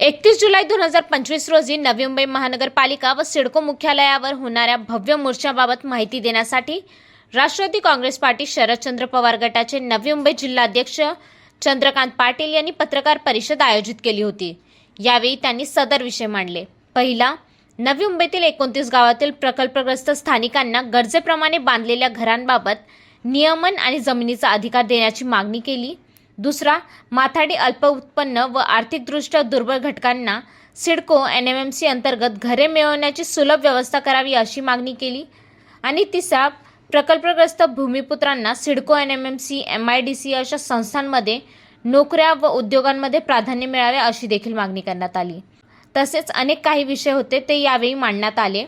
एकतीस जुलै दोन हजार पंचवीस रोजी नवी मुंबई महानगरपालिका व सिडको मुख्यालयावर होणाऱ्या भव्य मोर्चाबाबत माहिती देण्यासाठी राष्ट्रवादी काँग्रेस पार्टी शरदचंद्र पवार गटाचे नवी मुंबई जिल्हाध्यक्ष चंद्रकांत पाटील यांनी पत्रकार परिषद आयोजित केली होती. यावेळी त्यांनी सदर विषय मांडले. पहिला नवी मुंबईतील एकोणतीस गावातील प्रकल्पग्रस्त स्थानिकांना गरजेप्रमाणे बांधलेल्या घरांबाबत नियमन आणि जमिनीचा अधिकार देण्याची मागणी केली. दुसरा माथाडी अल्प उत्पन्न व आर्थिकदृष्ट्या दुर्बल घटकांना CIDCO N M M C अंतर्गत घरे मिळवण्याची सुलभ व्यवस्था करावी अशी मागणी केली. आणि तिसरा प्रकल्पग्रस्त भूमिपुत्रांना CIDCO N M M C M I D C अशा संस्थांमध्ये नोकऱ्या व उद्योगांमध्ये प्राधान्य मिळावे अशी देखील मागणी करण्यात आली. तसेच अनेक काही विषय होते ते यावेळी मांडण्यात आले.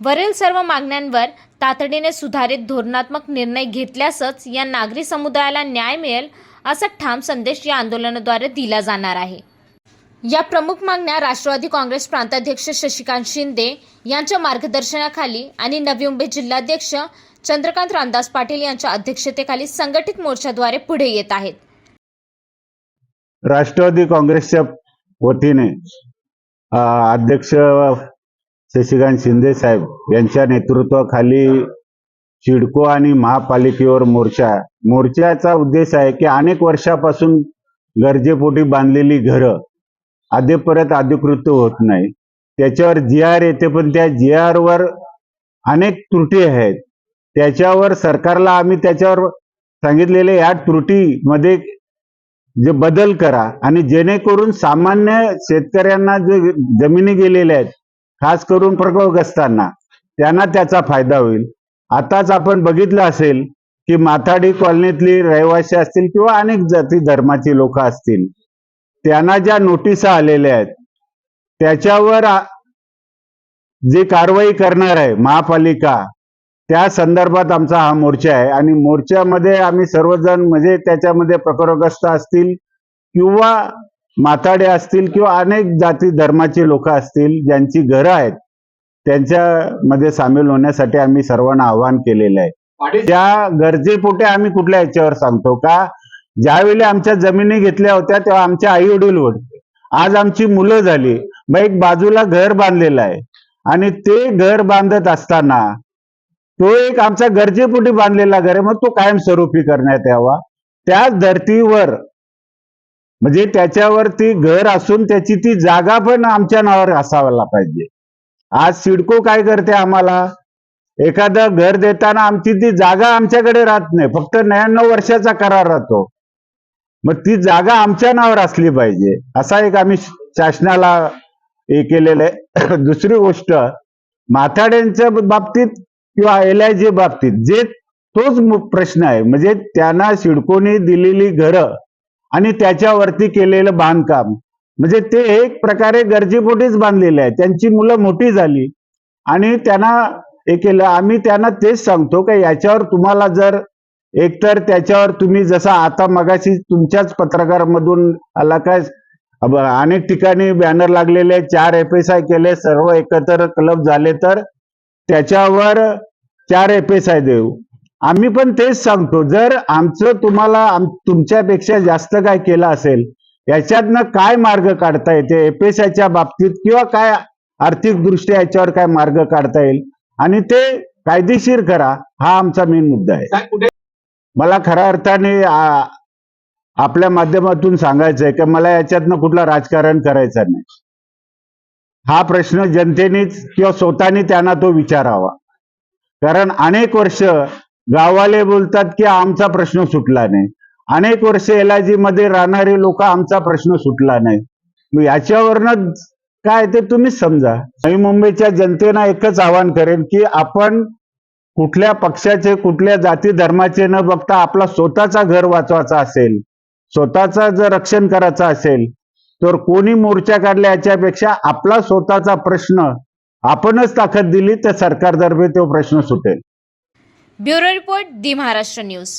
वरील सर्व मागण्यांवर तातडीने सुधारित धोरणात्मक निर्णय घेतल्यासच या नागरी समुदायाला न्याय मिळेल असा ठाम संदेश या आंदोलनाद्वारे दिला जाणार आहे. या प्रमुख मागण्या राष्ट्रवादी काँग्रेस प्रांताध्यक्ष शशिकांत शिंदे यांच्या मार्गदर्शनाखाली आणि नवी मुंबई जिल्हाध्यक्ष चंद्रकांत रामदास पाटील यांच्या अध्यक्षतेखाली संघटित मोर्चाद्वारे पुढे येत आहेत. राष्ट्रवादी काँग्रेसच्या वतीने अध्यक्ष शशिकांत शिंदे साहेब यांच्या नेतृत्वाखाली सिडको आणि महापालिकेवर मोर्चा. मोर्चाचा उद्देश आहे की अनेक वर्षापासून गरजेपोटी बांधलेली घरं अद्यापर्यंत अधिकृत होत नाही. त्याच्यावर जी आर येते पण त्या जी वर अनेक त्रुटी आहेत. त्याच्यावर सरकारला आम्ही त्याच्यावर सांगितलेले या त्रुटीमध्ये जे बदल करा आणि जेणेकरून सामान्य शेतकऱ्यांना जे जमिनी गेलेल्या आहेत खास करून प्रकल्पग्रस्तांना त्यांना त्याचा फायदा होईल. आताच आपण बघितलं असेल की माथाडी कॉलनीतली रहिवासी असतील किंवा अनेक जाती धर्माची लोक असतील. त्यांना ज्या नोटिसा आलेल्या आहेत त्याच्यावर जी कारवाई करणार आहे महापालिका त्या संदर्भात आमचा हा मोर्चा आहे. आणि मोर्चामध्ये आम्ही सर्वजण म्हणजे त्याच्यामध्ये प्रकरग्रस्त असतील किंवा माताडे असतील किंवा अनेक जाती धर्माचे लोक असतील ज्यांची घरं आहेत त्यांच्यामध्ये सामील होण्यासाठी आम्ही सर्वांना आवाहन केलेलं आहे. त्या गरजेपोटे आम्ही कुठल्या याच्यावर सांगतो का? ज्यावेळी आमच्या जमिनी घेतल्या होत्या तेव्हा आमचे आई वडील होते. आज आमची मुलं झाली. मग एक बाजूला घर बांधलेलं आहे. आणि ते घर बांधत असताना तो एक आमचा गरजेपोटी बांधलेला घर आहे. मग तो कायमस्वरूपी करण्यात यावा. त्याच धर्तीवर म्हणजे त्याच्यावरती घर असून त्याची ती जागा पण आमच्या नावावर असावायला पाहिजे. आज सिडको काय करते आम्हाला? एखादं घर देताना आमची ती जागा आमच्याकडे राहत नाही. फक्त न्याण्णव वर्षाचा करार राहतो. मग ती जागा आमच्या नावावर असली पाहिजे. असा एक आम्ही शासनाला हे केलेलं आहे. दुसरी गोष्ट माथाड्यांच्या बाबतीत किंवा एल आय जी बाबतीत जे तोच प्रश्न आहे. म्हणजे त्यांना सिडकोने दिलेली घरं आणि त्याच्यावरती केलेलं बांधकाम. म्हणजे ते एक प्रकारे गरजेपोटीच बांधलेले आहे. त्यांची मुलं मोठी झाली आणि त्यांना हे केलं. आम्ही त्यांना तेच सांगतो का याच्यावर तुम्हाला जर एकतर त्याच्यावर तुम्ही जसा आता मगाशी तुमच्याच पत्रकारामधून आला काय? अनेक ठिकाणी बॅनर लागलेले चार एफ एस आय केले सर्व एकत्र क्लब झाले तर त्याच्यावर चार एफ एस आय देऊ. आम्ही पण तेच सांगतो जर आमचं तुम्हाला आम- तुमच्यापेक्षा जास्त काय केलं असेल याच्यातनं काय मार्ग काढता येते आयच्या बाबतीत किंवा काय आर्थिक दृष्ट्या याच्यावर काय मार्ग काढता येईल आणि ते कायदेशीर करा हा आमचा मेन मुद्दा आहे. मला खऱ्या अर्थाने आपल्या माध्यमातून सांगायचं आहे की मला याच्यातनं कुठलं राजकारण करायचं नाही. हा प्रश्न जनतेनेच किंवा स्वतःने त्यांना तो विचारावा. कारण अनेक वर्ष गाववाले बोलतात की आमचा प्रश्न सुटला नाही. अनेक वर्ष एलआयजी मध्ये राहणारे लोक आमचा प्रश्न सुटला नाही. मग याच्यावरनं काय ते तुम्हीच समजा. नवी मुंबईच्या जनतेनं एकच आवाहन करेन की आपण कुठल्या पक्षाचे कुठल्या जाती धर्माचे न बघता आपला स्वतःचा घर वाचवायचा असेल स्वतःचा जर रक्षण करायचं असेल तर कोणी मोर्चा काढला याच्यापेक्षा आपला स्वतःचा प्रश्न आपणच ताकद दिली तर सरकारतर्फे तो प्रश्न सुटेल. Bureau report the Maharashtra news.